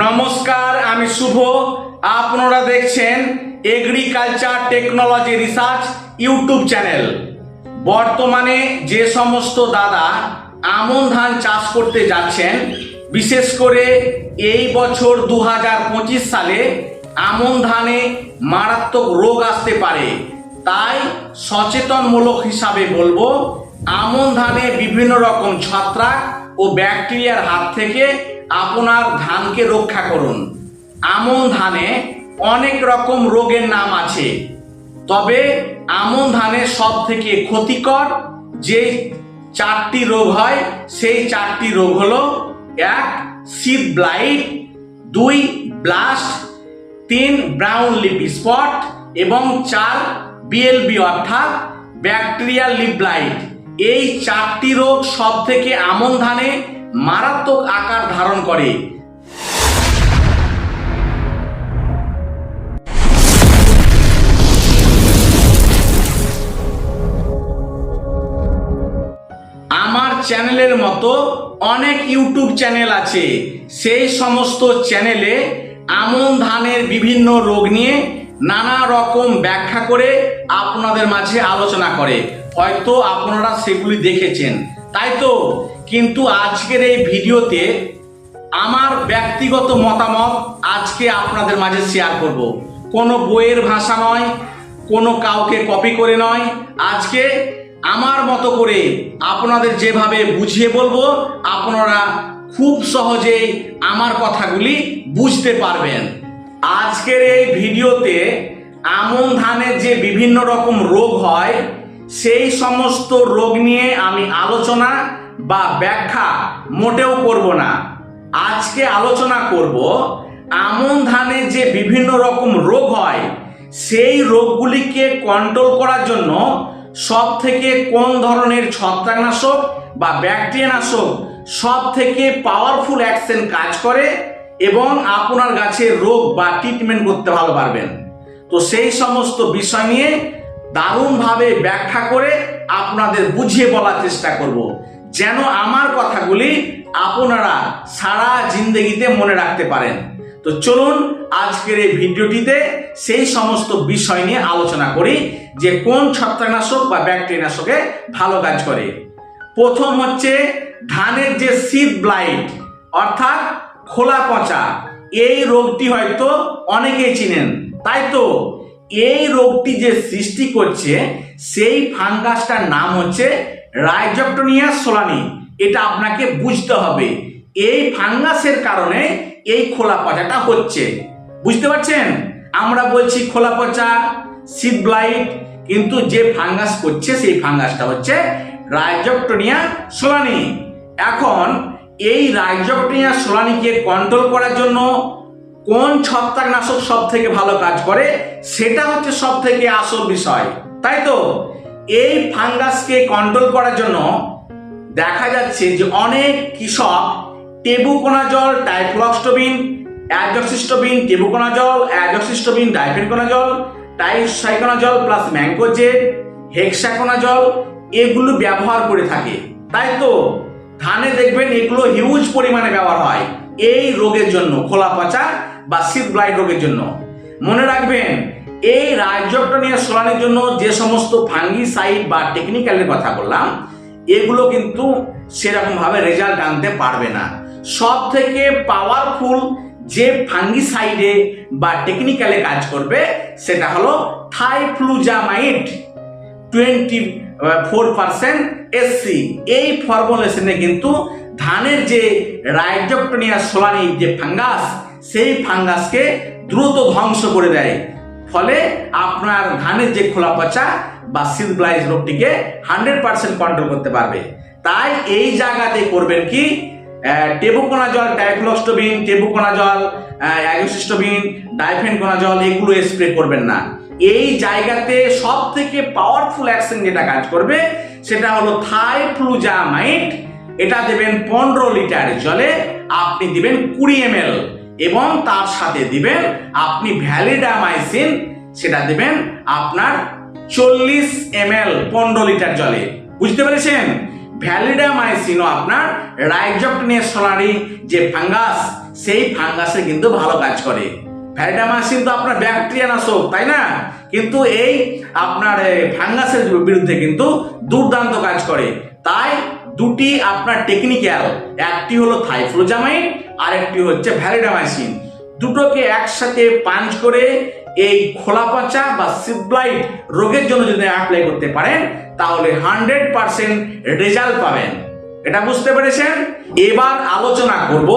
নমস্কার, আমি শুভ। আপনারা দেখছেন agriculture technology research YouTube channel বর্তমানে যে সমস্ত দাদা আমন ধান চাষ করতে যাচ্ছেন, বিশেষ করে এই বছর দু হাজার পঁচিশ সালে আমন ধানে মারাত্মক রোগ আসতে পারে। তাই সচেতনমূলক হিসাবে বলব, আমন ধানে বিভিন্ন রকম ছত্রাক ও ব্যাকটেরিয়ার হাত থেকে আপনার ধানকে রক্ষা করুন। আমন ধানে অনেক রকম রোগের নাম আছে। তবে আমন ধানের সব থেকে ক্ষতিকর যে চারটি রোগ হয়, সেই চারটি রোগ হলো এক সিড ব্লাইট দুই ব্লাস্ট তিন ব্রাউন লিপ স্পট এবং চার বিএলবি অর্থাৎ ব্যাকটেরিয়াল লিপ ব্লাইট এই চারটি রোগ সব থেকে আমন ধানে মারাত্মক আকার ধারণ করে। আমার চ্যানেলের মতো অনেক ইউটিউব চ্যানেল আছে। সেই সমস্ত চ্যানেলে আমন ধানের বিভিন্ন রোগ নিয়ে নানা রকম ব্যাখ্যা করে আপনাদের মাঝে আলোচনা করে। হয়তো আপনারা সেগুলি দেখেছেন। তাই তো কিন্তু আজকের এই ভিডিওতে আমার ব্যক্তিগত মতামত আজকে আপনাদের মাঝে শেয়ার করব। কোনো বইয়ের ভাষা নয়, কোনো কাউকে কপি করে নয়। আজকে আমার মতো করে আপনাদের যেভাবে বুঝিয়ে বলব, আপনারা খুব সহজেই আমার কথাগুলি বুঝতে পারবেন। আজকের এই ভিডিওতে আমন ধানের যে বিভিন্ন রকম রোগ হয়, সেই সমস্ত রোগ নিয়ে আমি আলোচনা বা ব্যাখ্যা মোটেও করব না। আজকে আলোচনা করব আমন ধানে যে বিভিন্ন রকম রোগ হয়, সেই রোগগুলিকে কন্ট্রোল করার জন্য সব থেকে কোন ধরনের ছত্রাকনাশক বা ব্যাকটেরিয়ানাশক সব থেকে পাওয়ারফুল অ্যাকশন কাজ করে এবং আপনার গাছের রোগ বা ট্রিটমেন্ট করতে ভালো পারবেন। তো সেই সমস্ত বিষয় নিয়ে দারুণভাবে ব্যাখ্যা করে আপনাদের বুঝিয়ে বলার চেষ্টা করব। যেন আমার কথাগুলি আপনারা সারা জিন্দগিতে মনে রাখতে পারেন। তো চলুন আজকের এই ভিডিওটিতে সেই সমস্ত বিষয় নিয়ে আলোচনা করি, যে কোন ছত্রাকনাশক বা ব্যাকটেরিয়ানাশকে ভালো কাজ করে। প্রথম হচ্ছে ধানের যে সিড ব্লাইট অর্থাৎ খোলা পচা, এই রোগটি হয়তো অনেকেই চিনেন। তাই তো? এই রোগটি যে সৃষ্টি করছে, সেই ফাঙ্গাসটার নাম হচ্ছে রাইজপটোনিয়া সোলানি, এটা আপনাকে বুঝতে হবে। এই ফাঙ্গাসের কারণে এই খোলা পচাটা হচ্ছে। বুঝতে পারছেন? আমরা বলছি খোলা পচা সিড ব্লাইট কিন্তু যে ফাঙ্গাস করছে সেই ফাঙ্গাসটা হচ্ছে রাইজপটোনিয়া সোলানি। এখন, এই রাইজপটোনিয়া সোলানিকে কন্ট্রোল করার জন্য কোন ছত্রাকনাশক সব থেকে ভালো কাজ করে, সেটা হচ্ছে সব থেকে আসল বিষয়। তাই তো? এই ফাঙ্গাসকে কন্ট্রোল করার জন্য দেখা যাচ্ছে যে অনেক কৃষক tebuconazole, trifloxystrobin azoxystrobin tebuconazole azoxystrobin difenoconazole, tricyclazole plus mancozeb hexaconazole এগুলো ব্যবহার করে থাকে। তাই তো ধানে দেখবেন এগুলো হিউজ পরিমাণে ব্যবহার হয় এই রোগের জন্য, খোলা পচা বা সিড ব্লাইট রোগের জন্য। মনে রাখবেন এই রাইজপটোনিয়া সোলানের জন্য যে সমস্ত ফাঙ্গিসাইড বা টেকনিক্যালের কথা বললাম, এগুলো কিন্তু সেরকম ভাবে রেজাল্ট আনতে পারবে না। সব থেকে পাওয়ারফুল যে ফাঙ্গিসাইডে বা টেকনিক্যালে কাজ করবে, সেটা হলো thifluzamide twenty four percent SC. এই ফর্মুলেশনে কিন্তু ধানের যে রাইজপটোনিয়া সোলানি যে ফাঙ্গাস সেই ফাঙ্গাসকে দ্রুত ধ্বংস করে দেয়। ফলে আপনার ধানের যে খোলা পচা বা সিলব্লাইজ রোগটিকে হান্ড্রেড পার্সেন্ট কন্ট্রোল করতে পারবে। তাই এই জায়গাতে করবেন কি? টেবুকোনা জল টেবুকোনাজল টাইফ্লক্সটোবিন টেবুকোনাজল অ্যাগোসিস্টোবিন, ডাইফেনকোনাজল, এগুলো স্প্রে করবেন না। এই জায়গাতে সব থেকে পাওয়ারফুল অ্যাকশন যেটা কাজ করবে, সেটা হলো থাইফ্লুজামাইড এটা দেবেন পনেরো লিটার জলে, আপনি দিবেন কুড়ি এম এবং তার সাথে দিবেন আপনি ভ্যালিডামাইসিন, সেটা দিবেন আপনার চল্লিশ এম এল পনেরো লিটার জলে। বুঝতে পেরেছেন? ভ্যালিডামাইসিনও আপনার রাইজপটনিয়া সোলারি যে ফাঙ্গাস, সেই ফাঙ্গাসে কিন্তু ভালো কাজ করে। ভ্যালিডামাইসিন তো আপনার ব্যাকটেরিয়া নাশক, তাই না? কিন্তু এই আপনার ফাঙ্গাসের বিরুদ্ধে কিন্তু দুর্দান্ত কাজ করে। তাই দুটি আপনার টেকনিক্যাল একটি হলো থাইফ্লোজামাইন আর একটি হচ্ছে ভ্যালিডামাইসিন দুটোকে একসাথে পাঞ্চ করে এই খোলা পচা বা সিবলাইট রোগের জন্য যদি অ্যাপ্লাই করতে পারেন, তাহলে হান্ড্রেড পার্সেন্ট রেজাল্ট পাবেন। এটা বুঝতে পেরেছেন? এবার আলোচনা করব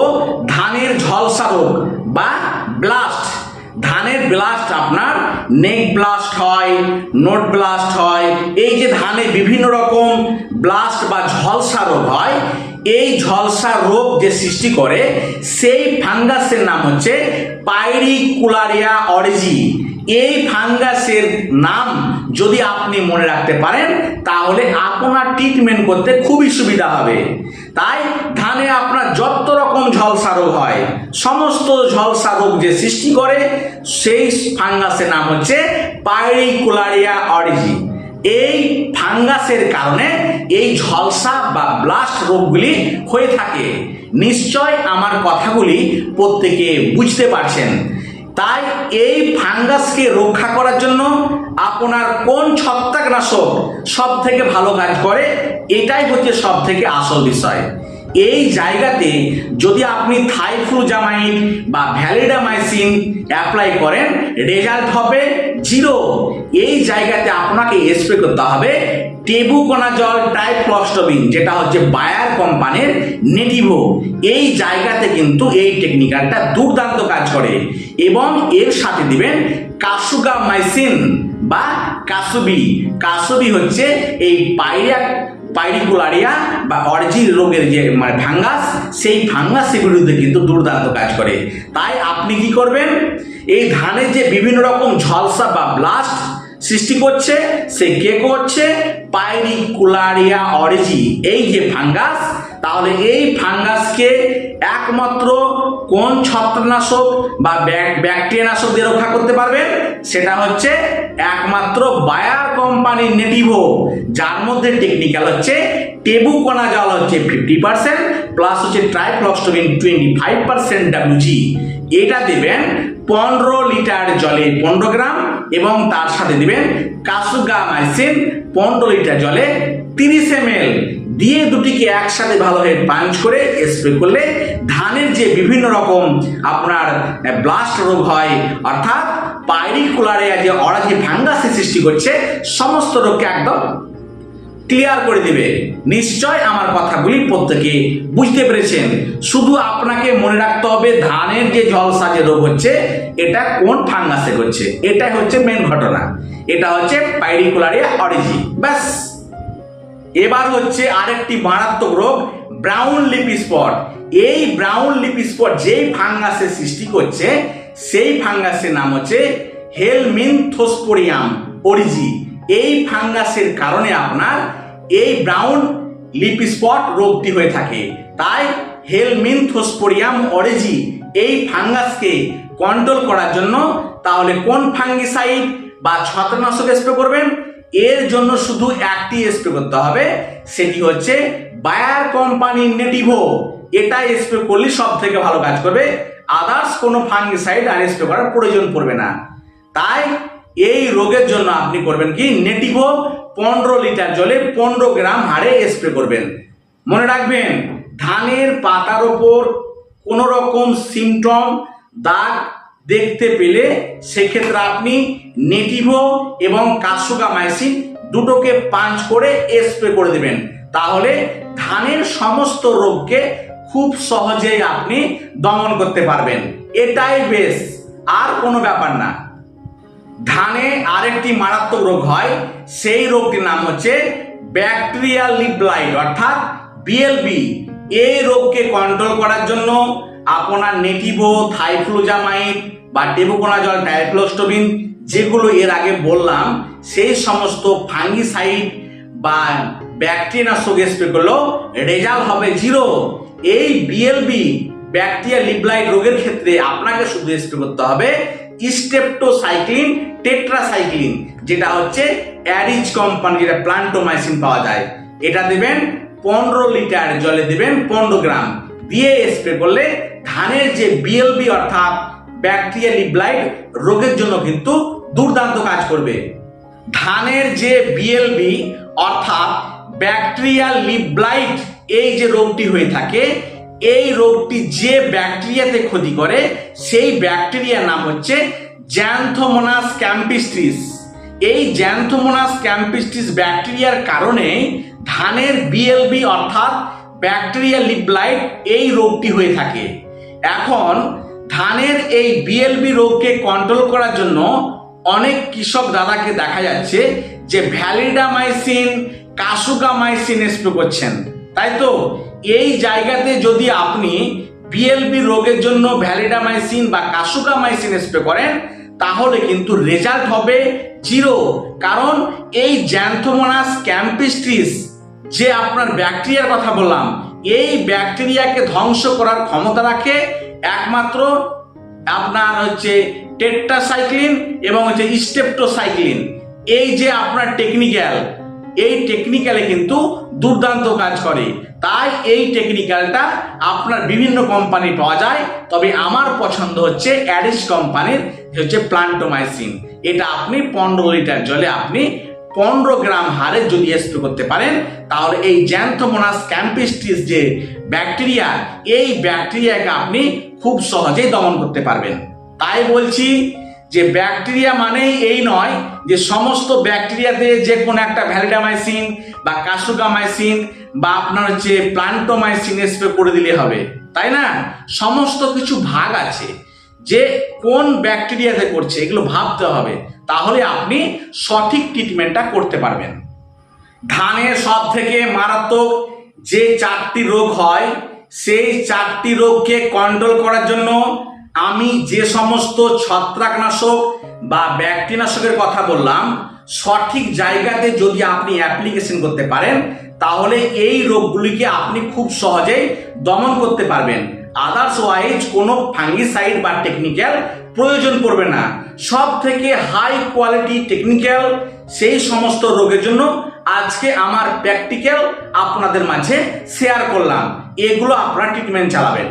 ধানের ঝলসা রোগ বা ব্লাস্ট ধানের ব্লাস্ট আপনার নেক ব্লাস্ট হয়, নোট ব্লাস্ট হয়, এই যে ধানে বিভিন্ন রকম ব্লাস্ট বা ঝলসা রোগ হয়, এই ঝলসা রোগ যে সৃষ্টি করে, সেই ফাঙ্গাসের নাম হচ্ছে পাইরিকুলারিয়া অরিজি। এই ফাঙ্গাসের নাম যদি আপনি মনে রাখতে পারেন, তাহলে আপনার ট্রিটমেন্ট করতে খুবই সুবিধা হবে। তাই ধানে আপনার যত রকম ঝলসা রোগ হয়, সমস্ত ঝলসা রোগ যে সৃষ্টি করে, সেই ফাঙ্গাসের নাম হচ্ছে পাইরিকুলারিয়া অরিজি এই ফাঙ্গাসের কারণে এই ঝলসা বা ব্লাস্ট রোগগুলি হয়ে থাকে। নিশ্চয় আমার কথাগুলি প্রত্যেকে বুঝতে পারছেন। তাই এই ফাঙ্গাসকে রক্ষা করার জন্য আপনার কোন ছত্রাকনাশক সব থেকে ভালো কাজ করে? এটাই হচ্ছে সব থেকে আসল বিষয়। এই জায়গাতে যদি আপনি থাইফ্লুজামাইন বা ভ্যালিডামাইসিন অ্যাপ্লাই করেন রেজাল্ট হবে জিরো এই জায়গাতে আপনাকে স্প্রে করতে হবে টেবুকোনাজল টাইফ্লস্টবিন যেটা হচ্ছে বায়ার কোম্পানির নেটিভো এই জায়গাতে কিন্তু এই টেকনিক্যালটা দুর্দান্ত কাজ করে। এবং এর সাথে দিবেন কাসুগামাইসিন বা কাসুবি কাসুবি হচ্ছে এই পাইরিয়া পাইরিকুলারিয়া বা অরিজিন রোগের যে মানে ফাঙ্গাস, সেই ফাঙ্গাসের বিরুদ্ধে কিন্তু দুর্দান্ত কাজ করে। তাই আপনি কি করবেন? এই ধানের যে বিভিন্ন রকম ঝলসা বা ব্লাস্ট সৃষ্টি করছে, সে কে করছে? পাইরিকুলারিয়া অরিজি এই যে ফাঙ্গাস তাহলে এই ফাঙ্গাসকে একমাত্র কোন ছত্রনাশক বা ব্যাকটেরিয়া নাশক দিয়ে রক্ষা করতে পারবেন সেটা হচ্ছে একমাত্র বায়ার কোম্পানির নেটিভো যার মধ্যে টেকনিক্যাল হচ্ছে টেবুকোনা জল হচ্ছে ফিফটি পার্সেন্ট প্লাস হচ্ছে trifloxystrobin twenty five percent WG এটা দেবেন পনেরো লিটার জলে পনেরো গ্রাম এবং তার সাথে দেবেন দিবেন কাসুগামাইসিন পনেরো লিটার জলে তিরিশ এম দিয়ে দুটিকে একসাথে ভালোভাবে পাঞ্চ করে স্প্রে করলে ধানের যে বিভিন্ন রকম আপনার ব্লাস্ট রোগ হয়, অর্থাৎ পাইরিকুলারিয়া যে অরাজি ফাঙ্গাসের সৃষ্টি করছে, সমস্ত রোগকে একদম ক্লিয়ার করে দিবে। নিশ্চয় আমার কথাগুলি প্রত্যেকে বুঝতে পেরেছেন। শুধু আপনাকে মনে রাখতে হবে, ধানের যে জলসা যে রোগ হচ্ছে, এটা কোন ফাঙ্গাসে হচ্ছে এটাই হচ্ছে মেন ঘটনা। এটা হচ্ছে পাইরিকুলারিয়া অরিজি ব্যাস। এবার হচ্ছে আরেকটি মারাত্মক রোগ, ব্রাউন লিপি স্পট এই ব্রাউন লিপি স্পট যেই ফাঙ্গাসের সৃষ্টি করছে, সেই ফাঙ্গাসের নাম হচ্ছে হেলমিনথোস্পোরিয়াম অরিজি। এই ফাঙ্গাসের কারণে আপনার এই ব্রাউন লিপ স্পট রোগটি হয়ে থাকে। তাই হেলমিনথোস্পোরিয়াম অরিজি এই ফাঙ্গাসকে কন্ট্রোল করার জন্য তাহলে কোন ফাঙ্গিসাইড বা ছত্রনাশক স্প্রে করবেন? এর জন্য শুধু একটি স্প্রে করতে হবে, সেটি হচ্ছে বায়ার কোম্পানির নেটিভো এটা স্প্রে করলে সব থেকে ভালো কাজ করবে। আদার্স কোনো ফাঙ্গিসাইড আর স্প্রে করার প্রয়োজন পড়বে না। তাই এই রোগের জন্য আপনি করবেন কি? নেটিভো পনেরো লিটার জলে পনেরো গ্রাম হারে স্প্রে করবেন। মনে রাখবেন, ধানের পাতার ওপর কোনো রকম সিমটম দাগ দেখতে পেলে সেক্ষেত্রে আপনি নেটিভো এবং কাসুগামাইসিন দুটোকে পাঞ্চ করে স্প্রে করে দেবেন। তাহলে ধানের সমস্ত রোগকে খুব সহজেই আপনি দমন করতে পারবেন। এটাই বেশ, আর কোনো ব্যাপার না। ধানে আরেকটি মারাত্মক রোগ হয়, সেই রোগটির নাম হচ্ছে ব্যাকটেরিয়াল লিপ ব্লাইট অর্থাৎ বিএলবি এই রোগকে কন্ট্রোল করার জন্য আপনার নেটিভো থাইফ্লুজামাইড বা টেবুকোনাজল টাইফ্লোস্টোবিন যেগুলো এর আগে বললাম, সেই সমস্ত ফাঙ্গিসাইড বা ব্যাকটেরিয়ানাশক স্প্রে করলেও রেজাল্ট হবে জিরো। এই বিএলবি ব্যাকটেরিয়া লিবলাইট রোগের ক্ষেত্রে আপনাকে শুধু স্প্রে করতে হবে স্টেপটোসাইক্লিন, টেট্রাসাইক্লিন, যেটা হচ্ছে অ্যারিজ কোম্পানি যেটা প্লান্টোমাইসিন পাওয়া যায়। এটা দেবেন পনেরো লিটার জলে দেবেন পনেরো গ্রাম। দিয়ে স্প্রে করলে ধানের যে বিএলবি অর্থাৎ ব্যাকটেরিয়া লিবলাইট রোগের জন্য কিন্তু দুর্দান্ত কাজ করবে। ধানের যে বিএলবি অর্থাৎ ব্যাকটেরিয়া লিবলাইট এই যে রোগটি হয়ে থাকে, এই রোগটি যে ব্যাকটেরিয়াতে ক্ষতি করে, সেই ব্যাকটেরিয়ার নাম হচ্ছে জ্যান্থোমোনাস ক্যাম্পিস্ট্রিস এই জ্যান্থোমোনাস ক্যাম্পিস্ট্রিস ব্যাকটেরিয়ার কারণে ধানের বিএলবি অর্থাৎ ব্যাকটেরিয়া লিবলাইট এই রোগটি হয়ে থাকে। এখন ধানের এই বিএলবি রোগকে কন্ট্রোল করার জন্য অনেক কৃষক দাদাকে দেখা যাচ্ছে যে ভ্যালিডামাইসিন, কাসুকামাইসিন স্প্রে করছেন। তাই তো? এই জায়গাতে যদি আপনি বিএলবি রোগের জন্য ভ্যালিডামাইসিন বা কাসুকামাইসিন স্প্রে করেন, তাহলে কিন্তু রেজাল্ট হবে জিরো কারণ এই জ্যান্থোমোনাস ক্যাম্পিস্ট্রিস যে আপনার ব্যাকটেরিয়ার কথা বললাম, এই ব্যাকটেরিয়াকে ধ্বংস করার ক্ষমতা রাখে একমাত্র আপনার হচ্ছে টেট্রাসাইক্লিন এবং হচ্ছে স্টেপটোসাইক্লিন। এই যে আপনার টেকনিক্যাল এই টেকনিক্যালে কিন্তু দুর্দান্ত কাজ করে। তাই এই টেকনিক্যালটা আপনার বিভিন্ন কোম্পানি পাওয়া যায়। তবে আমার পছন্দ হচ্ছে অ্যাডিস কোম্পানির হচ্ছে প্লান্টোমাইসিন। এটা আপনি পনেরো লিটার জলে আপনি পনেরো গ্রাম হারে যদি স্প্রে করতে পারেন, তাহলে এই জ্যান্থোমোনাস ক্যাম্পিস্টিস যে ব্যাকটেরিয়া এই ব্যাকটেরিয়াকে আপনি খুব সহজেই দমন করতে পারবেন। তাই বলছি যে ব্যাকটেরিয়া মানেই এই নয় যে সমস্ত ব্যাকটেরিয়াতে যে কোনো একটা ভ্যালিডামাইসিন বা কাসুকামাইসিন বা আপনার হচ্ছে প্লান্টোমাইসিন স্প্রে করে দিলে হবে, তাই না? সমস্ত কিছু ভাগ আছে। যে কোন ব্যাকটেরিয়াতে করছে, এগুলো ভাবতে হবে। তাহলে আপনি সঠিক ট্রিটমেন্টটা করতে পারবেন। ধানের সব থেকে মারাত্মক যে চারটি রোগ হয়, সেই চারটি রোগকে কন্ট্রোল করার জন্য আমি যে সমস্ত ছত্রাকনাশক বা ব্যাকটেরিয়ানাশকের কথা বললাম, সঠিক জায়গাতে যদি আপনি অ্যাপ্লিকেশন করতে পারেন, তাহলে এই রোগগুলিকে আপনি খুব সহজেই দমন করতে পারবেন। আদার্স ওয়াইজ কোনো ফাঙ্গিসাইড বা টেকনিক্যাল প্রয়োজন পড়বে না। সব থেকে হাই কোয়ালিটি টেকনিক্যাল সেই সমস্ত রোগের জন্য আজকে আমার প্র্যাকটিক্যাল আপনাদের মাঝে শেয়ার করলাম। এগুলো আপনারা ট্রিটমেন্ট চালাবেন।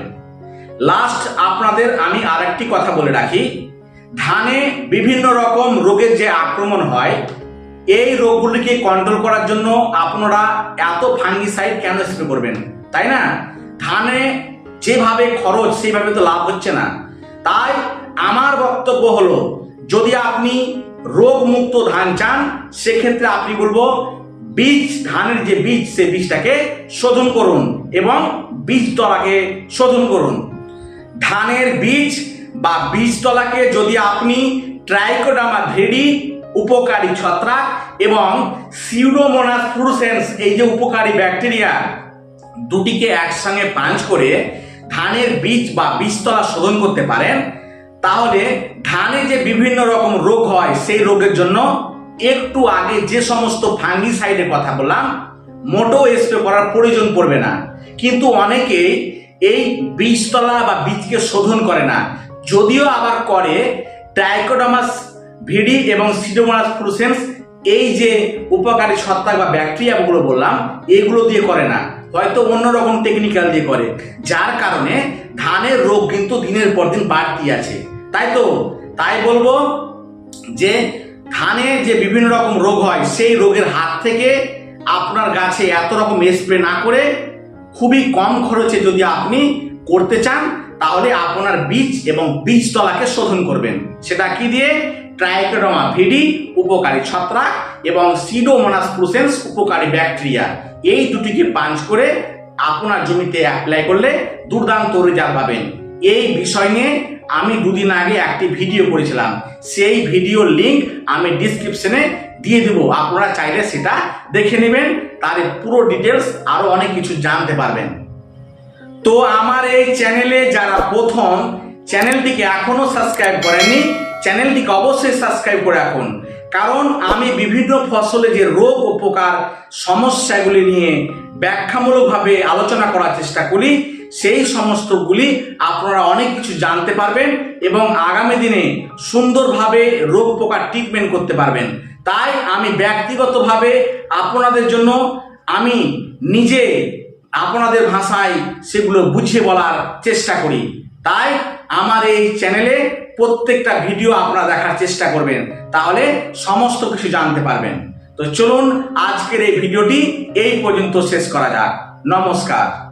লাস্ট আপনাদের আমি আরেকটি কথা বলে রাখি। ধানে বিভিন্ন রকম রোগের যে আক্রমণ হয়, এই রোগগুলিকে কন্ট্রোল করার জন্য আপনারা এত ফাঙ্গিসাইড কেন স্প্রে করবেন? তাই না? ধানে যেভাবে খরচ, সেইভাবে তো লাভ হচ্ছে না। তাই আমার বক্তব্য হলো, যদি আপনি রোগমুক্ত ধান চান, সেক্ষেত্রে আপনি বলব, বীজ, ধানের যে বীজ, সে বীজটাকে শোধন করুন এবং বীজতলাকে শোধন করুন। ধানের বীজ বা বীজতলাকে যদি আপনি ট্রাইকোডামা ভেডি উপকারী ছত্রাক এবং সিউডোমোনাস ফ্লুসেন্স এই যে উপকারী ব্যাকটেরিয়া, দুটিকে একসঙ্গে পাঞ্চ করে ধানের বীজ বা বীজতলা শোধন করতে পারেন তাহলে ধানে যে বিভিন্ন রকম রোগ হয়, সেই রোগের জন্য একটু আগে যে সমস্ত ফাঙ্গিসাইডের কথা বললাম মোটো স্প্রে করার প্রয়োজন পড়বে না। কিন্তু অনেকেই এই বীজতলা বা বীজকে শোধন করে না। যদিও আবার করে ট্রাইকোডামাস ভিডি এবং সিডোমোনাস ফ্লুসেন্স এই যে উপকারী ছত্রাক বা ব্যাকটেরিয়াগুলো বললাম, এগুলো দিয়ে করে না। হয়তো অন্যরকম টেকনিক্যাল দিয়ে করে। যার কারণে ধানের রোগ কিন্তু দিনের পর দিন বাড়তি আছে। তাই তো? তাই বলব যে ধানে যে বিভিন্ন রকম রোগ হয়, সেই রোগের হাত থেকে আপনার গাছে এত রকম স্প্রে না করে খুবই কম খরচে যদি আপনি করতে চান, তাহলে আপনার বীজ এবং বীজতলাকে শোধন করবেন। সেটা কি দিয়ে? ট্রাইকোডোমা ভিডি উপকারী ছত্রাক এবং সিডোমোনাস প্লুসেন্স উপকারী ব্যাকটেরিয়া এই দুটিকে পাঞ্চ করে আপনার জমিতে অ্যাপ্লাই করলে দুর্দান্ত রেজাল্ট পাবেন। এই বিষয় নিয়ে আমি দুদিন আগে একটি ভিডিও করেছিলাম। সেই ভিডিও লিঙ্ক আমি ডিসক্রিপশনে দিয়ে দেবো। আপনারা চাইলে সেটা দেখে নেবেন, তার পুরো ডিটেলস আরও অনেক কিছু জানতে পারবেন। তো আমার এই চ্যানেলে যারা প্রথম, চ্যানেলটিকে এখনও সাবস্ক্রাইব করেনি চ্যানেলটিকে অবশ্যই সাবস্ক্রাইব করে রাখুন। কারণ আমি বিভিন্ন ফসলে যে রোগ উপকার সমস্যাগুলি নিয়ে ব্যাখ্যামূলকভাবে আলোচনা করার চেষ্টা করি সেই সমস্তগুলি আপনারা অনেক কিছু জানতে পারবেন এবং আগামী দিনে সুন্দরভাবে রোগ পোকার ট্রিটমেন্ট করতে পারবেন। তাই আমি ব্যক্তিগতভাবে আপনাদের জন্য আমি নিজে আপনাদের ভাষায় সেগুলো বুঝিয়ে বলার চেষ্টা করি। তাই আমার এই চ্যানেলে প্রত্যেকটা ভিডিও আপনারা দেখার চেষ্টা করবেন। তাহলে সমস্ত কিছু জানতে পারবেন। তো চলুন আজকের এই ভিডিওটি এই পর্যন্ত শেষ করা যাক। নমস্কার।